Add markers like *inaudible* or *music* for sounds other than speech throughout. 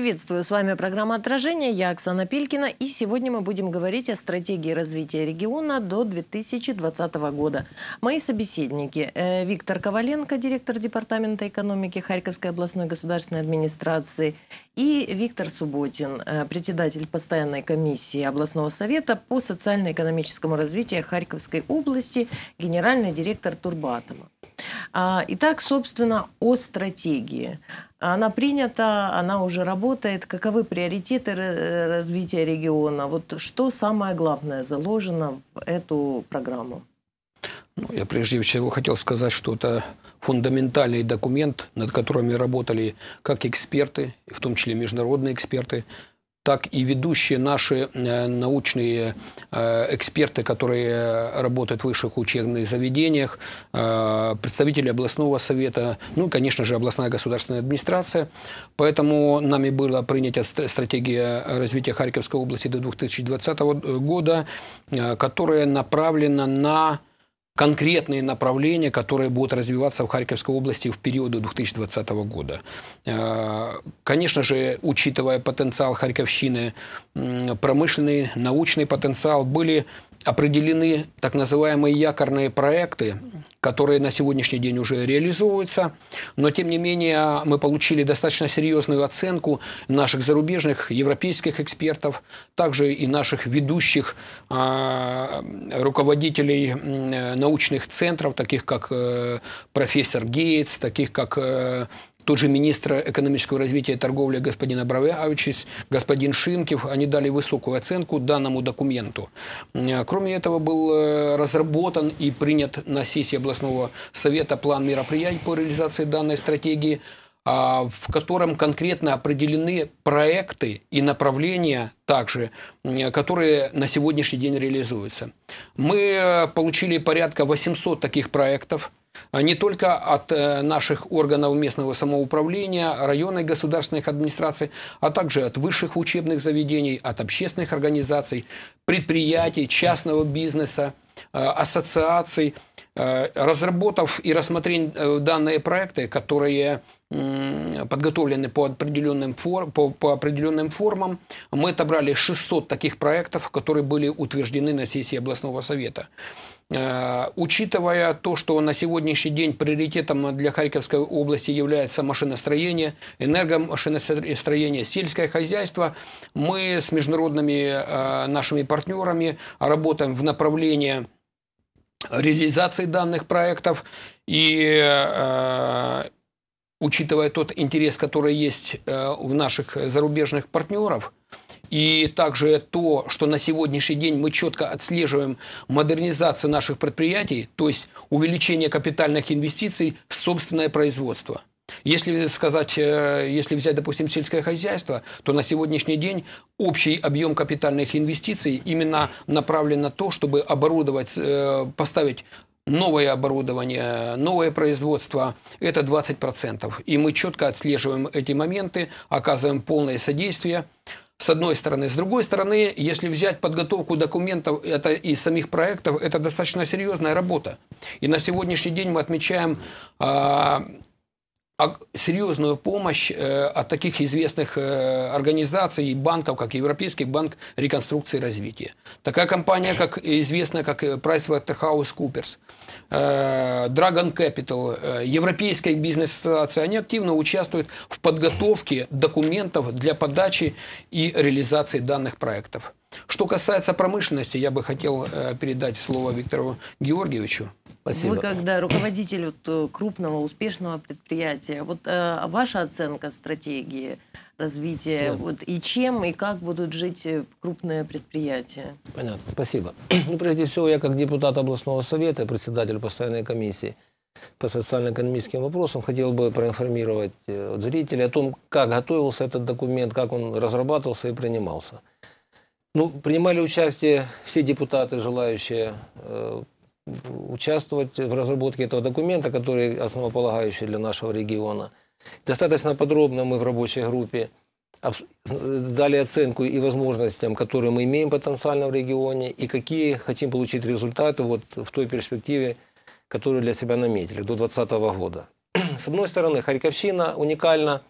Приветствую, с вами программа «Отражение», я Оксана Пелькина, и сегодня мы будем говорить о стратегии развития региона до 2020 года. Мои собеседники э, Виктор Коваленко, директор Департамента экономики Харьковской областной государственной администрации, и Виктор Субботин, э, председатель постоянной комиссии областного совета по социально-экономическому развитию Харьковской области, генеральный директор Турбатома. А, итак, собственно, о стратегии. Она принята, она уже работает. Каковы приоритеты развития региона? Вот что самое главное заложено в эту программу? Ну, я прежде всего хотел сказать, что это фундаментальный документ, над которым работали как эксперты, в том числе международные эксперты, так и ведущие наши э, научные э, эксперты, которые работают в высших учебных заведениях, э, представители областного совета, ну и, конечно же, областная государственная администрация. Поэтому нами была принята стратегия развития Харьковской области до 2020 года, которая направлена на конкретные направления, которые будут развиваться в Харьковской области в период до 2020 года. Э, конечно же, учитывая потенциал Харьковщины, промышленный, научный потенциал, были определены так называемые якорные проекты, которые на сегодняшний день уже реализовываются. Но, тем не менее, мы получили достаточно серьезную оценку наших зарубежных, европейских экспертов, также и наших ведущих э, руководителей э, научных центров, таких как э, профессор Гейтс, таких как э, тот же министр экономического развития и торговли господин Абравиавичис, господин Шимкев, они дали высокую оценку данному документу. Кроме этого, был э, разработан и принят на сессии областного совета план мероприятий по реализации данной стратегии, а, в котором конкретно определены проекты и направления также, которые на сегодняшний день реализуются. Мы э, получили порядка 800 таких проектов – а не только от э, наших органов местного самоуправления, районной государственных администраций, а также от высших учебных заведений, от общественных организаций, предприятий, частного бизнеса, ассоциаций, э, разработав и рассмотрев данные проекты, которые подготовлены по определенным, фор, по, по определенным формам. Мы отобрали 600 таких проектов, которые были утверждены на сессии областного совета. Э, учитывая то, что на сегодняшний день приоритетом для Харьковской области является машиностроение, энергомашиностроение, сельское хозяйство, мы с международными э, нашими партнерами работаем в направлении реализации данных проектов. И э, учитывая тот интерес, который есть у наших зарубежных партнеров – и также то, что на сегодняшний день мы четко отслеживаем модернизацию наших предприятий, то есть увеличение капитальных инвестиций в собственное производство. Если сказать, э, если взять, допустим, сельское хозяйство, то на сегодняшний день общий объем капитальных инвестиций именно направлен на то, чтобы оборудовать, э, поставить новое оборудование, новое производство – это 20%. И мы четко отслеживаем эти моменты, оказываем полное содействие – с одной стороны. С другой стороны, если взять подготовку документов это и самих проектов, это достаточно серьезная работа. И на сегодняшний день мы отмечаем а, серьезную помощь э, от таких известных э, организаций и банков, как Европейский банк реконструкции и развития. Такая компания, как известная, как PricewaterhouseCoopers, э, Dragon Capital, Европейская бизнес-ассоциация, они активно участвуют в подготовке документов для подачи и реализации данных проектов. Что касается промышленности, я бы хотел передать слово Виктору Георгиевичу. Спасибо. Вы когда руководитель вот, э, крупного успешного предприятия, вот э, ваша оценка стратегии развития, да. вот, и чем и как будут жить э, крупные предприятия? Понятно, спасибо. *clears throat* Ну, прежде всего, я как депутат областного совета, председатель постоянной комиссии по социально-экономическим вопросам, хотел бы проинформировать э, вот, зрителей о том, как готовился этот документ, как он разрабатывался и принимался. Ну, принимали участие все депутаты, желающие участвовать в разработке этого документа, который основополагающий для нашего региона. Достаточно подробно мы в рабочей группе дали оценку и возможностям, которые мы имеем потенциально в регионе, и какие хотим получить результаты вот в той перспективе, которую для себя наметили до 2020 года. С одной стороны, Харьковщина уникальна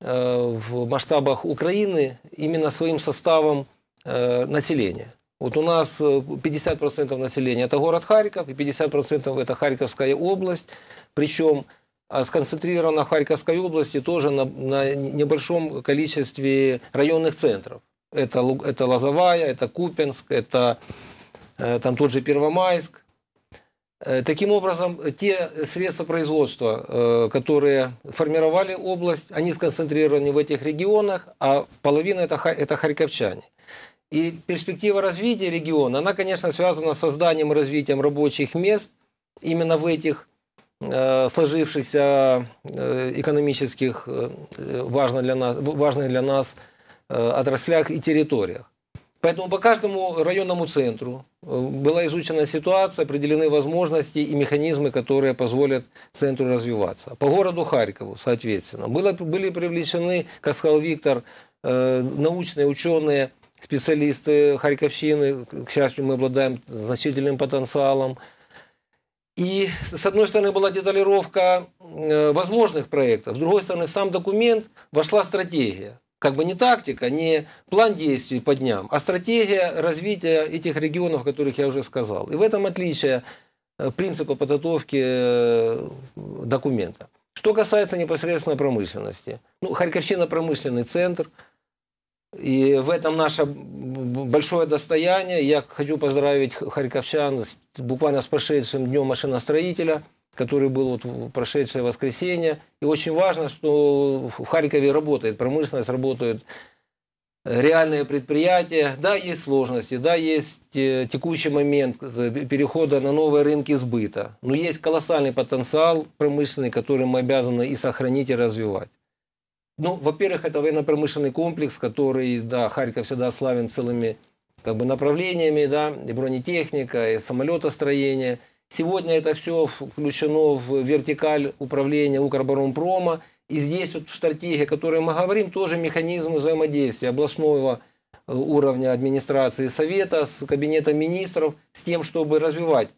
э, в масштабах Украины именно своим составом э, населения. Вот у нас 50% населения – это город Харьков, и 50% – это Харьковская область. Причем а сконцентрирована в Харьковской области тоже на, на небольшом количестве районных центров. Это, это Лозовая, это Купенск, это э, там тот же Первомайск. Э, таким образом, те средства производства, э, которые формировали область, они сконцентрированы в этих регионах, а половина это харьковчане. И перспектива развития региона, она, конечно, связана с созданием и развитием рабочих мест именно в этих Э, сложившихся э, экономических э, важных для нас, важных для нас отраслях и территориях. Поэтому по каждому районному центру была изучена ситуация, определены возможности и механизмы, которые позволят центру развиваться. По городу Харькову, соответственно, было, были привлечены, как сказал Виктор, научные ученые, специалисты Харьковщины. К счастью, мы обладаем значительным потенциалом. И с одной стороны была деталировка э, возможных проектов, с другой стороны в сам документ вошла стратегия. Как бы не тактика, не план действий по дням, а стратегия развития этих регионов, о которых я уже сказал. И в этом отличие э, принципа подготовки э, документа. Что касается непосредственно промышленности. Ну, Харьковщина промышленный центр – и в этом наше большое достояние. Я хочу поздравить харьковчан буквально с прошедшим днем машиностроителя, который был вот в прошедшее воскресенье. И очень важно, что в Харькове работает промышленность, работают реальные предприятия. Да, есть сложности, да, есть э, текущий момент э, перехода на новые рынки сбыта. Но есть колоссальный потенциал промышленный, который мы обязаны и сохранить, и развивать. Ну, во-первых, это военно-промышленный комплекс, который, да, Харьков всегда славен целыми как бы направлениями, да, и бронетехника, и самолетостроение. Сегодня это все включено в вертикаль управления Укроборонпрома. И здесь вот в стратегии, о которой мы говорим, тоже механизмы взаимодействия областного э, уровня администрации Совета с Кабинетом министров с тем, чтобы развивать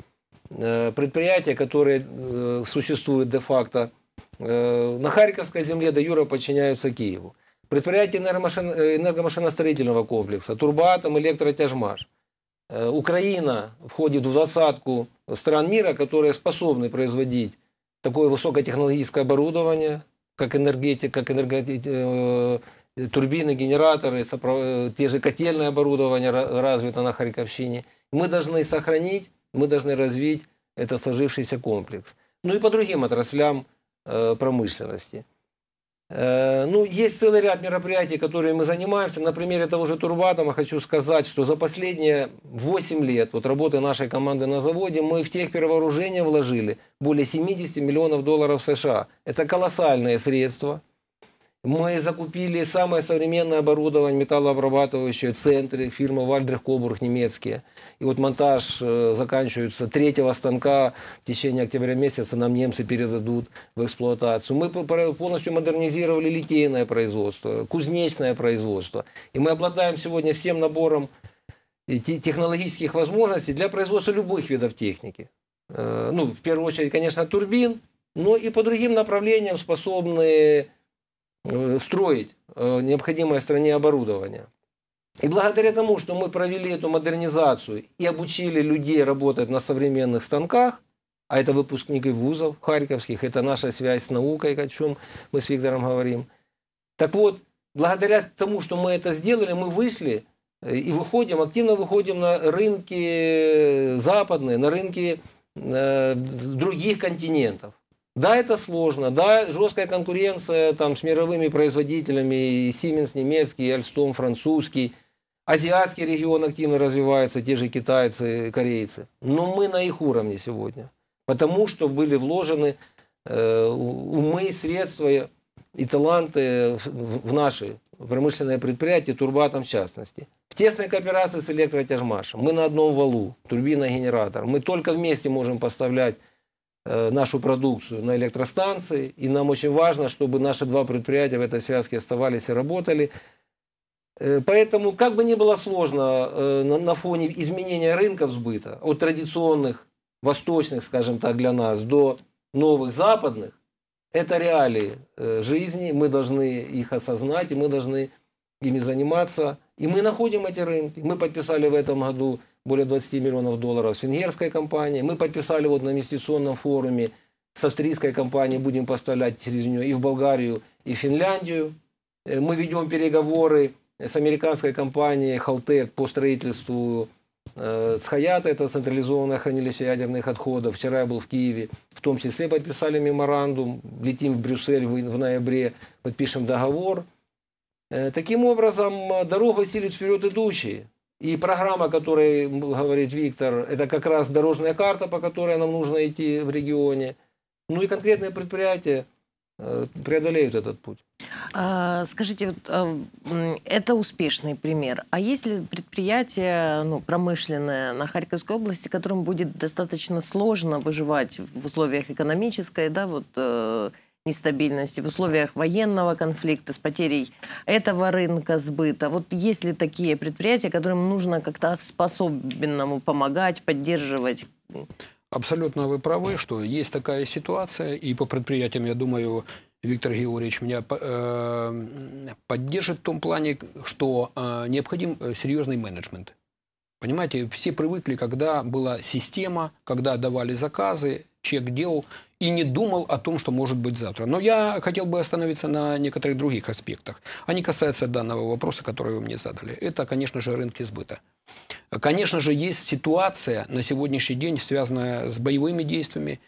э, предприятия, которые э, существуют де-факто на Харьковской земле до Юра подчиняются Киеву. Предприятия энергомашин, э, энергомашиностроительного комплекса, Турбатом, Электротяжмаш. Э, Украина входит в двадцатку стран мира, которые способны производить такое высокотехнологическое оборудование, как энергетик, как энергетик, турбины, генераторы, те же котельное оборудование развито на Харьковщине. Мы должны сохранить, мы должны развить этот сложившийся комплекс. Ну и по другим отраслям Э, промышленности. Э, ну, есть целый ряд мероприятий, которые мы занимаемся. На примере того же Турбатома хочу сказать, что за последние 8 лет вот работы нашей команды на заводе мы в тех перевооружения вложили более 70 миллионов долларов США. Это колоссальные средства – мы закупили самое современное оборудование, металлообрабатывающие центры, фирмы Вальдрих Кобург немецкие. И вот монтаж э, заканчивается третьего станка в течение октября месяца нам немцы передадут в эксплуатацию. Мы полностью модернизировали литейное производство, кузнечное производство. И мы обладаем сегодня всем набором технологических возможностей для производства любых видов техники. Э, ну, в первую очередь, конечно, турбин, но и по другим направлениям способны Э, строить э, необходимое стране оборудование. И благодаря тому, что мы провели эту модернизацию и обучили людей работать на современных станках, а это выпускники вузов харьковских, это наша связь с наукой, о чем мы с Виктором говорим. Так вот, благодаря тому, что мы это сделали, мы вышли э, и выходим, активно выходим на рынки западные, на рынки других континентов. Да, это сложно, да, жесткая конкуренция там, с мировыми производителями, и Siemens немецкий, и Alstom французский, азиатский регион активно развивается, те же китайцы, корейцы. Но мы на их уровне сегодня, потому что были вложены э, умы, средства и таланты в, в наши промышленные предприятия, Турбатом в частности. В тесной кооперации с электротяжмашем. Мы на одном валу, турбина-генератор. Мы только вместе можем поставлять нашу продукцию на электростанции. И нам очень важно, чтобы наши два предприятия в этой связке оставались и работали. Э, поэтому, как бы ни было сложно э, на фоне изменения рынков сбыта, от традиционных, восточных, скажем так, для нас, до новых западных, это реалии э, жизни, мы должны их осознать, и мы должны ими заниматься. И мы находим эти рынки. Мы подписали в этом году более 20 миллионов долларов с венгерской компанией. Мы подписали вот на инвестиционном форуме с австрийской компанией, будем поставлять через нее и в Болгарию, и в Финляндию. Мы ведем переговоры с американской компанией Халтек по строительству э, с Хаята, это централизованное хранилище ядерных отходов. Вчера я был в Киеве, в том числе подписали меморандум, летим в Брюссель в ноябре, подпишем договор. Э, таким образом, дорога силит вперед идущие. И программа, о которой говорит Виктор, это как раз дорожная карта, по которой нам нужно идти в регионе. Ну и конкретные предприятия э, преодолеют этот путь. А, скажите, вот, а, это успешный пример. А есть ли предприятие ну, промышленное на Харьковской области, которым будет достаточно сложно выживать в условиях экономической да, вот, э, нестабильности, в условиях военного конфликта с потерей этого рынка сбыта? Вот есть ли такие предприятия, которым нужно как-то особенному помогать, поддерживать? Абсолютно вы правы, что есть такая ситуация, и по предприятиям, я думаю, Виктор Георгиевич меня э, поддержит в том плане, что э, необходим э, серьезный менеджмент. Понимаете, все привыкли, когда была система, когда давали заказы, чек делал и не думал о том, что может быть завтра. Но я хотел бы остановиться на некоторых других аспектах. Они касаются данного вопроса, который вы мне задали. Это, конечно же, рынки сбыта. Конечно же, есть ситуация на сегодняшний день, связанная с боевыми действиями,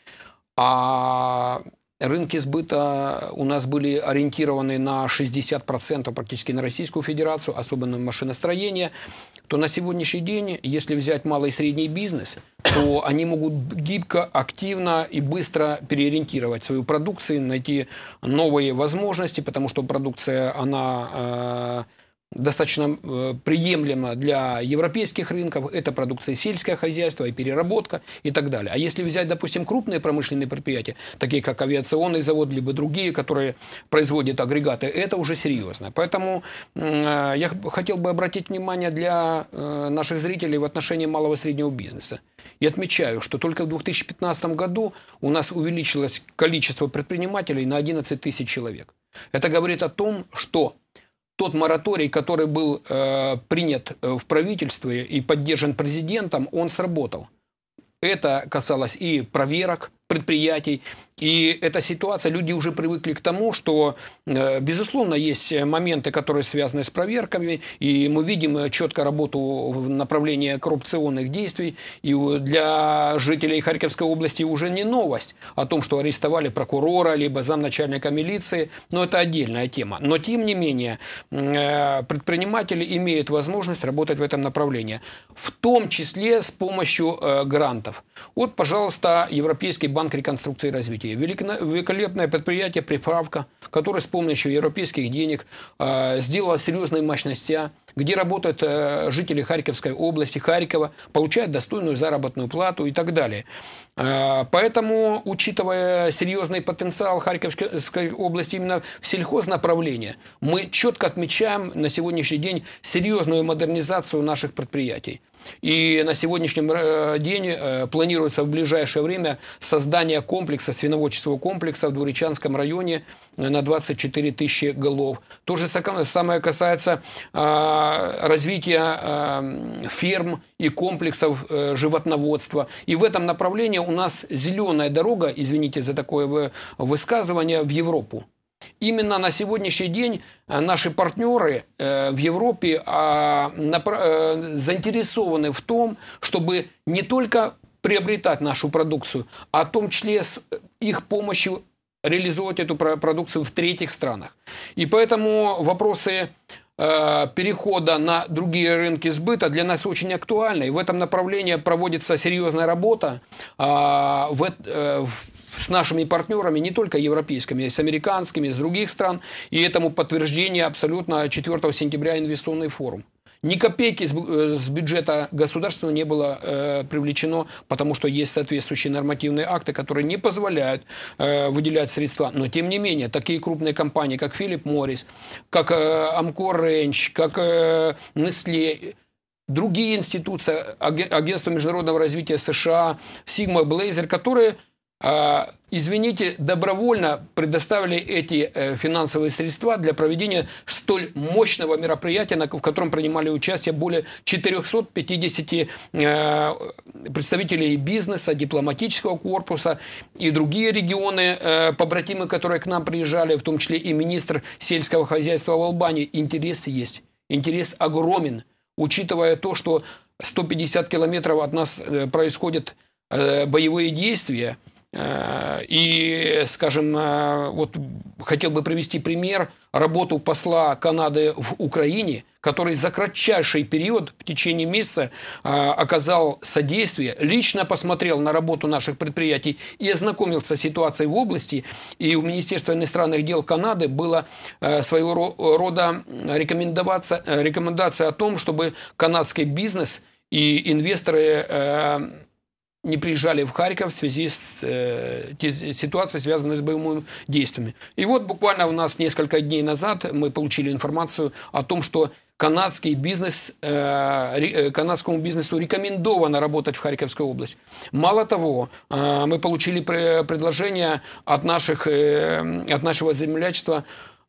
а рынки сбыта у нас были ориентированы на 60% практически на Российскую Федерацию, особенно машиностроение, то на сегодняшний день, если взять малый и средний бизнес, то они могут гибко, активно и быстро переориентировать свою продукцию, найти новые возможности, потому что продукция, она э, достаточно э, приемлемо для европейских рынков. Это продукция сельское хозяйство и переработка и так далее. А если взять, допустим, крупные промышленные предприятия, такие как авиационный завод, либо другие, которые производят агрегаты, это уже серьезно. Поэтому э, я хотел бы обратить внимание для э, наших зрителей в отношении малого и среднего бизнеса. И отмечаю, что только в 2015 году у нас увеличилось количество предпринимателей на 11 тысяч человек. Это говорит о том, что тот мораторий, который был э, принят э, в правительстве и поддержан президентом, он сработал. Это касалось и проверок предприятий, и эта ситуация, люди уже привыкли к тому, что, э, безусловно, есть моменты, которые связаны с проверками, и мы видим четко работу в направлении коррупционных действий. И для жителей Харьковской области уже не новость о том, что арестовали прокурора, либо замначальника милиции, но это отдельная тема. Но, тем не менее, э, предприниматели имеют возможность работать в этом направлении, в том числе с помощью э, грантов. Вот, пожалуйста, Европейский банк реконструкции и развития. Великолепное предприятие «Приправка», которое с помощью европейских денег э, сделало серьезные мощности, где работают э, жители Харьковской области, Харькова, получают достойную заработную плату и так далее. Э, поэтому, учитывая серьезный потенциал Харьковской области именно в сельхознаправлении, мы четко отмечаем на сегодняшний день серьезную модернизацию наших предприятий. И на сегодняшний э, день э, планируется в ближайшее время создание комплекса, свиноводческого комплекса в Двуречанском районе э, на 24 тысячи голов. То же самое касается развития ферм и комплексов животноводства. И в этом направлении у нас зеленая дорога, извините за такое высказывание, в Европу. Именно на сегодняшний день э, наши партнеры э, в Европе а, э, заинтересованы в том, чтобы не только приобретать нашу продукцию, а в том числе с их помощью реализовать эту продукцию в третьих странах. И поэтому вопросы перехода на другие рынки сбыта для нас очень актуальны. И в этом направлении проводится серьезная работа а, с нашими партнерами, не только европейскими, а с американскими, с других стран. И этому подтверждение абсолютно 4 сентября инвестиционный форум. Ни копейки с, э, с бюджета государства не было э, привлечено, потому что есть соответствующие нормативные акты, которые не позволяют э, выделять средства. Но тем не менее, такие крупные компании, как Филипп Моррис, как э, Амкор Рейндж, как э, другие институции, Агентство международного развития США, Sigma Blazer, которые извините, добровольно предоставили эти э, финансовые средства для проведения столь мощного мероприятия, в котором принимали участие более 450 э, представителей бизнеса, дипломатического корпуса и другие регионы, э, побратимы, которые к нам приезжали, в том числе и министр сельского хозяйства в Албании. Интерес есть. Интерес огромен, учитывая то, что 150 километров от нас происходят боевые действия – и, скажем, э, вот хотел бы привести пример работу посла Канады в Украине, который за кратчайший период, в течение месяца, э, оказал содействие, лично посмотрел на работу наших предприятий и ознакомился с ситуацией в области. И у Министерства иностранных дел Канады было своего рода рекомендация, рекомендация о том, чтобы канадский бизнес и инвесторы не приезжали в Харьков в связи с э, ситуацией, связанной с боевыми действиями. И вот буквально у нас несколько дней назад мы получили информацию о том, что канадский бизнес, э, э канадскому бизнесу рекомендовано работать в Харьковской области. Мало того, э, мы получили предложение от, наших, э, от нашего землячества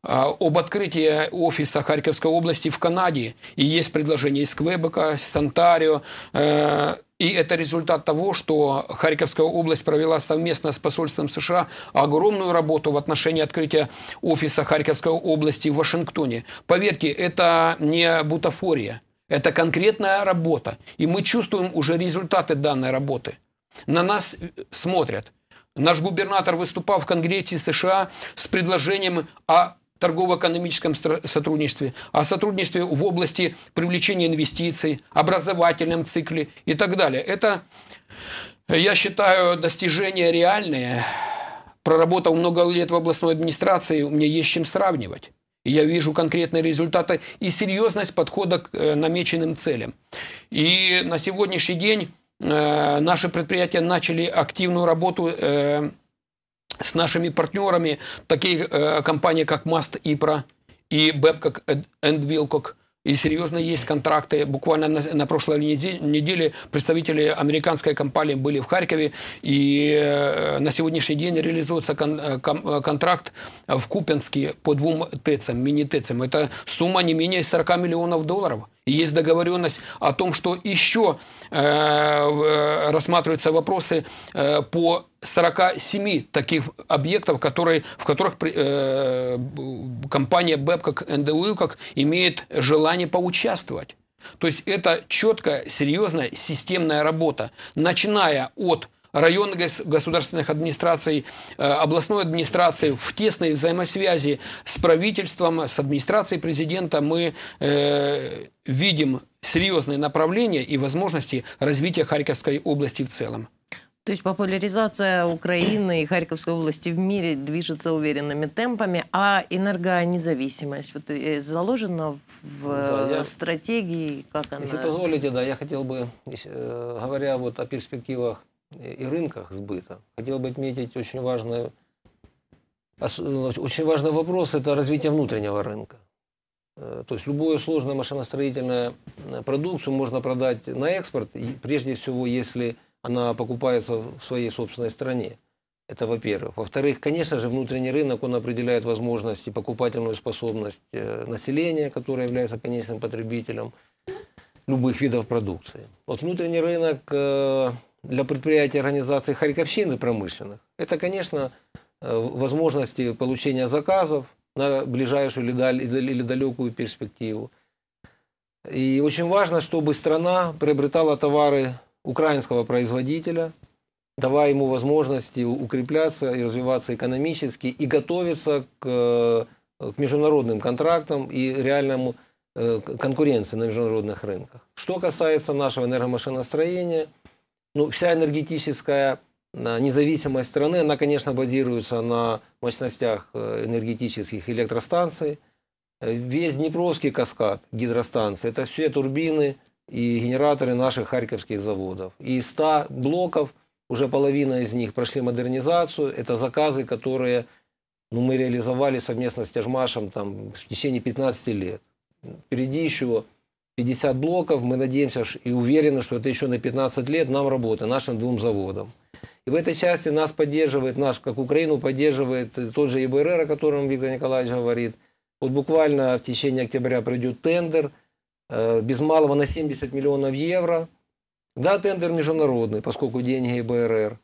об открытии офиса Харьковской области в Канаде. И есть предложение из Квебека, из Онтарио, э, и это результат того, что Харьковская область провела совместно с посольством США огромную работу в отношении открытия офиса Харьковской области в Вашингтоне. Поверьте, это не бутафория, это конкретная работа. И мы чувствуем уже результаты данной работы. На нас смотрят. Наш губернатор выступал в Конгрессе США с предложением о торгово-экономическом сотрудничестве, о сотрудничестве в области привлечения инвестиций, образовательном цикле и так далее. Это, я считаю, достижения реальные. Проработал много лет в областной администрации, у меня есть чем сравнивать. я вижу конкретные результаты и серьезность подхода к э, намеченным целям. И на сегодняшний день э, наши предприятия начали активную работу э, с нашими партнерами, такие э, компании, как Mast Ипра и Babcock and Wilcock, и серьезно есть контракты. Буквально на, на прошлой неделе представители американской компании были в Харькове, и э, на сегодняшний день реализуется кон, э, кон, э, контракт в Купенске по двум ТЭЦам, мини-ТЭЦам. Это сумма не менее 40 миллионов долларов. И есть договоренность о том, что еще э, э, рассматриваются вопросы э, по 47 таких объектов, которые, в которых э, компания Babcock and Wilcock имеет желание поучаствовать. То есть это четкая, серьезная, системная работа, начиная от районных государственных администраций, э, областной администрации в тесной взаимосвязи с правительством, с администрацией президента мы э, видим серьезные направления и возможности развития Харьковской области в целом. То есть популяризация Украины и Харьковской области в мире движется уверенными темпами, а энергонезависимость вот, э, заложена в да, я, стратегии, как она... Если позволите, да, я хотел бы, говоря вот о перспективах и рынках сбыта. Хотел бы отметить очень важный, очень важный вопрос – это развитие внутреннего рынка. Э, то есть любую сложную машиностроительную э, продукцию можно продать на экспорт, прежде всего, если она покупается в своей собственной стране. Это во-первых. Во-вторых, конечно же, внутренний рынок, он определяет возможности, покупательную способность э, населения, которое является конечным потребителем любых видов продукции. Вот внутренний рынок для предприятий организации Харьковщины промышленных, это, конечно, э, возможности получения заказов на ближайшую или далекую перспективу. И очень важно, чтобы страна приобретала товары украинского производителя, давая ему возможности укрепляться и развиваться экономически и готовиться к, э, к международным контрактам и реальному э, конкуренции на международных рынках. Что касается нашего энергомашиностроения – ну, вся энергетическая э, независимость страны, она, конечно, базируется на мощностях э, энергетических электростанций. весь Днепровский каскад гидростанции, это все турбины и генераторы наших харьковских заводов. И 100 блоков, уже половина из них прошли модернизацию. Это заказы, которые ну, мы реализовали совместно с Тяжмашем там, в течение 15 лет. Впереди еще 50 блоков. Мы надеемся и уверены, что это еще на 15 лет нам работы, нашим двум заводам. И в этой части нас поддерживает, наш, как Украину поддерживает тот же ИБРР, о котором Виктор Николаевич говорит. Вот буквально в течение октября пройдет тендер без малого на 70 миллионов евро. Да, тендер международный, поскольку деньги ИБРР.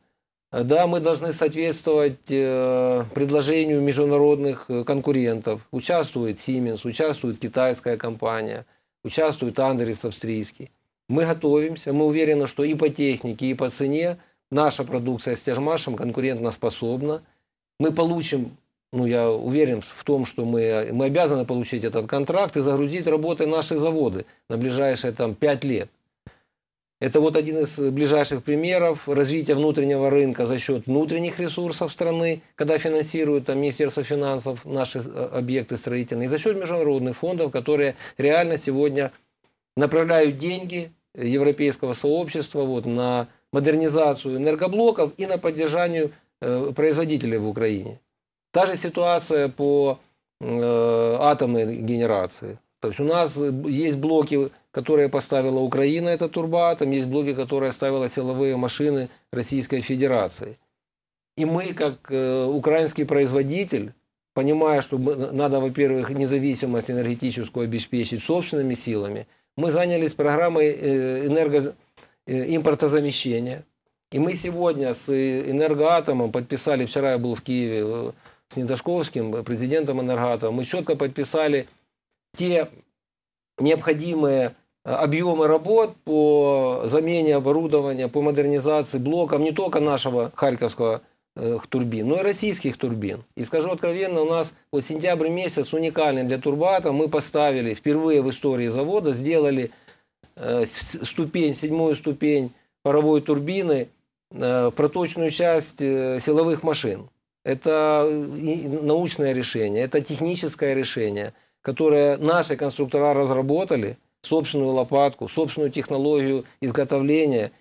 Да, мы должны соответствовать предложению международных конкурентов. Участвует Siemens, участвует китайская компания, участвует Андрес австрийский. Мы готовимся, мы уверены, что и по технике, и по цене наша продукция с Тяжмашем конкурентоспособна. Мы получим, ну я уверен в том, что мы, мы обязаны получить этот контракт и загрузить работой наши заводы на ближайшие там, 5 лет. Это вот один из ближайших примеров развития внутреннего рынка за счет внутренних ресурсов страны, когда финансирует там, Министерство финансов наши э, объекты строительные, и за счет международных фондов, которые реально сегодня направляют деньги европейского сообщества вот, на модернизацию энергоблоков и на поддержание э, производителей в Украине. Та же ситуация по э, атомной генерации. То есть у нас есть блоки, которые поставила Украина, это турбоатом, есть блоки, которые ставила силовые машины Российской Федерации. И мы, как э, украинский производитель, понимая, что надо, во-первых, независимость энергетическую обеспечить собственными силами, мы занялись программой энерго Э, импортозамещения. И мы сегодня с Энергоатомом подписали, вчера я был в Киеве э, с Недашковским, президентом Энергоатома, мы четко подписали те необходимые э, объемы работ по замене оборудования, по модернизации блоков не только нашего харьковского турбин, но и российских турбин. И скажу откровенно, у нас вот сентябрь месяц уникальный для Турбата. Мы поставили впервые в истории завода, сделали Э, ступень, седьмую ступень паровой турбины э, проточную часть э, силовых машин. Это научное решение, это техническое решение, которое наши конструктора разработали, собственную лопатку, собственную технологию изготовления.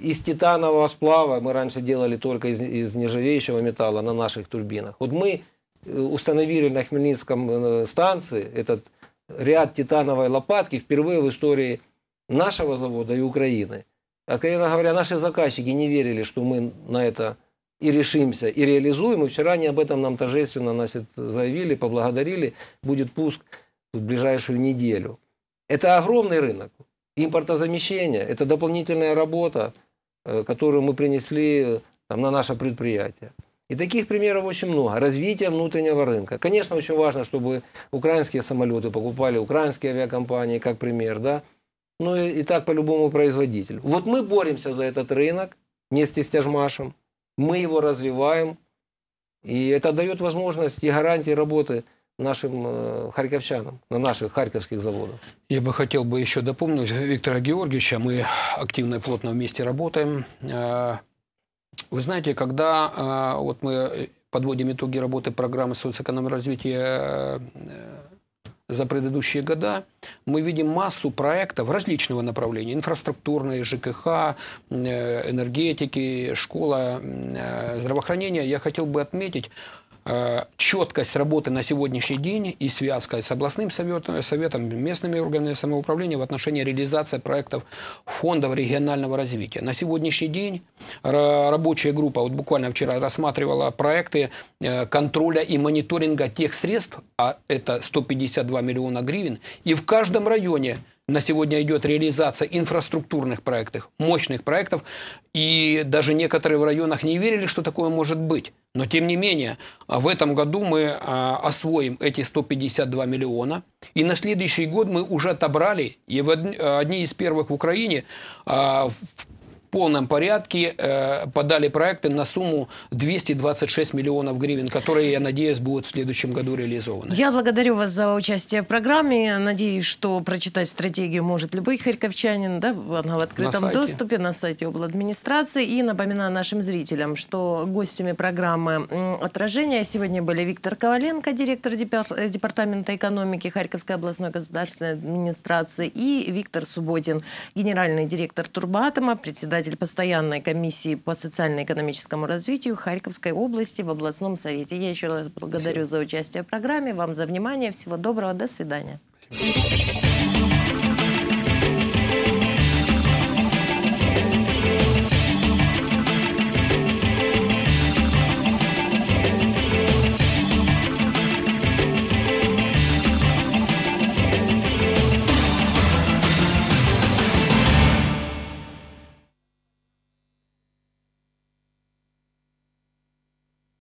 Из титанового сплава мы раньше делали только из, из нержавеющего металла на наших турбинах. Вот мы установили на Хмельницком станции этот ряд титановой лопатки впервые в истории нашего завода и Украины. Откровенно говоря, наши заказчики не верили, что мы на это и решимся, и реализуем. И вчера они об этом нам торжественно значит, заявили, поблагодарили. Будет пуск в ближайшую неделю. Это огромный рынок. Импортозамещение – это дополнительная работа, э, которую мы принесли там, на наше предприятие. И таких примеров очень много. Развитие внутреннего рынка. Конечно, очень важно, чтобы украинские самолеты покупали украинские авиакомпании, как пример, да, ну и, и так по любому производителю. Вот мы боремся за этот рынок вместе с Тяжмашем, мы его развиваем, и это дает возможность и гарантии работы нашим э, харьковчанам, на наших харьковских заводах. Я бы хотел бы еще дополнить Виктора Георгиевича. Мы активно и плотно вместе работаем. Э, вы знаете, когда э, вот мы подводим итоги работы программы социоэкономического развития за предыдущие года, мы видим массу проектов различного направления. Инфраструктурные, ЖКХ, э, энергетики, школа, э, здравоохранения. Я хотел бы отметить четкость работы на сегодняшний день и связка с областным советом, советом местными органами самоуправления в отношении реализации проектов фондов регионального развития. На сегодняшний день рабочая группа вот буквально вчера рассматривала проекты э, контроля и мониторинга тех средств, а это 152 миллиона гривен, и в каждом районе на сегодня идет реализация инфраструктурных проектов, мощных проектов, и даже некоторые в районах не верили, что такое может быть. Но тем не менее, а, в этом году мы а, освоим эти 152 миллиона. И на следующий год мы уже отобрали, и в одни из первых в Украине, а, полном порядке э, подали проекты на сумму 226 миллионов гривен, которые, я надеюсь, будут в следующем году реализованы. Я благодарю вас за участие в программе. Надеюсь, что прочитать стратегию может любой харьковчанин. Да? Она в открытом На доступе на сайте обладминистрации. И напоминаю нашим зрителям, что гостями программы «Отражение» сегодня были Виктор Коваленко, директор э, Департамента экономики Харьковской областной государственной администрации, и Виктор Субботин, генеральный директор Турбатома, председатель постоянной комиссии по социально-экономическому развитию Харьковской области в областном совете. Я еще раз благодарю за участие в программе, вам за внимание. Всего доброго, до свидания. Спасибо.